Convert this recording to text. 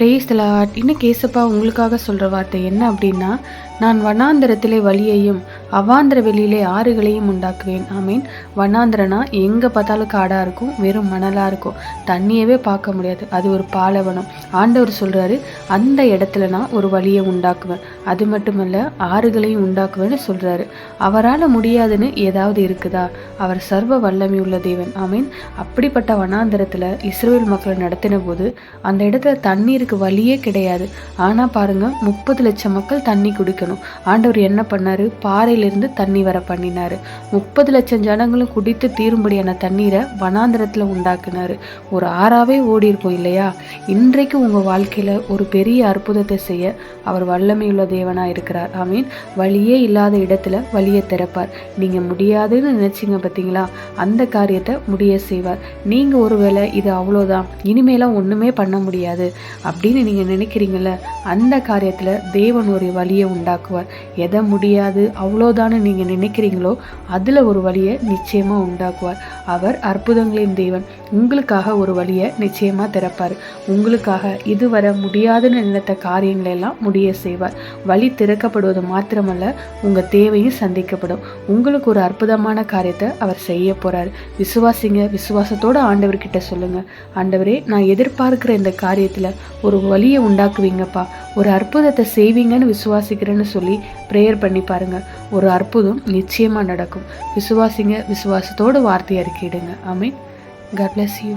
Brace lot இன்னும் கேசப்பா உங்களுக்காக சொல்கிற வார்த்தை என்ன அப்படின்னா நான் வனாந்திரத்திலே வழியையும் அவாந்திர வெளியிலே ஆறுகளையும் உண்டாக்குவேன். ஆமீன். வனாந்திரனா எங்கே பார்த்தாலும் காடாக இருக்கும் வெறும் மணலாக இருக்கும். தண்ணியவே பார்க்க முடியாது. அது ஒரு பாலைவனம். ஆண்டவர் சொல்கிறாரு அந்த இடத்துல நான் ஒரு வழியை உண்டாக்குவேன். அது மட்டுமல்ல ஆறுகளையும் உண்டாக்குவேன்னு சொல்கிறாரு அவரால் முடியாதுன்னு ஏதாவது இருக்குதா? அவர் சர்வ வல்லமை உள்ள தேவன். ஆமீன். அப்படிப்பட்ட வனாந்தரத்தில் இஸ்ரேல் மக்களை நடத்தின போது அந்த இடத்துல தண்ணீருக்கு வழியே கிடையாது. ஆனால் பாருங்க முப்பது லட்சம் மக்கள் தண்ணி குடிக்கணும். ஆண்டவர் என்ன பண்ணாரு? பாறையிலிருந்து தண்ணி வர பண்ணினாரு. முப்பது லட்சம் ஜனங்களும் குடித்து தீரும்படியான தண்ணீரை வனாந்தரத்தில் உண்டாக்குனாரு. ஒரு ஆறாவே ஓடி இருக்கும் இல்லையா? இன்றைக்கு உங்கள் வாழ்க்கையில் ஒரு பெரிய அற்புதத்தை செய்ய அவர் வல்லமையுள்ள தேவனாக இருக்கிறார். ஐ மீன் வழியே இல்லாத இடத்துல வழியை திறப்பார். நீங்கள் முடியாதுன்னு நினச்சிங்க பார்த்தீங்களா அந்த காரியத்தை முடிய செய்வார். நீங்கள் ஒருவேளை இது அவ்வளோதான் இனிமேலாம் ஒன்றுமே பண்ண முடியாது அப்படின்னு நீங்கள் நினைக்கிறீங்கள அந்த காரியத்தில் தேவன் ஒரு வழியை உண்டாக்குவார். எதை முடியாது அவ்வளோதான்னு நீங்கள் நினைக்கிறீங்களோ அதில் ஒரு வழியை நிச்சயமாக உண்டாக்குவார். அவர் அற்புதங்களின் தேவன். உங்களுக்காக ஒரு வழியை நிச்சயமாக திறப்பார். உங்களுக்காக இதுவரை முடியாதுன்னு நினைத்த காரியங்களை எல்லாம் முடிய செய்வார். வழி திறக்கப்படுவது மாத்திரமல்ல உங்கள் தேவையும் சந்திக்கப்படும். உங்களுக்கு ஒரு அற்புதமான காரியத்தை அவர் செய்ய போகிறார் விசுவாசிங்க விசுவாசத்தோட ஆண்டவர்கிட்ட சொல்லுங்கள் ஆண்டவரே நான் எதிர்பார்க்குற இந்த காரியத்தில் ஒரு வழியை உண்டாக்குவீங்கப்பா. ஒரு அற்புதத்தை செய்வீங்கன்னு விசுவாசிக்கிறேன்னு சொல்லி ப்ரேயர் பண்ணி பாருங்கள் ஒரு அற்புதம் நிச்சயமாக நடக்கும். விசுவாசிங்க விசுவாசத்தோட வார்த்தை அறிக்கையிடுங்க. May God bless you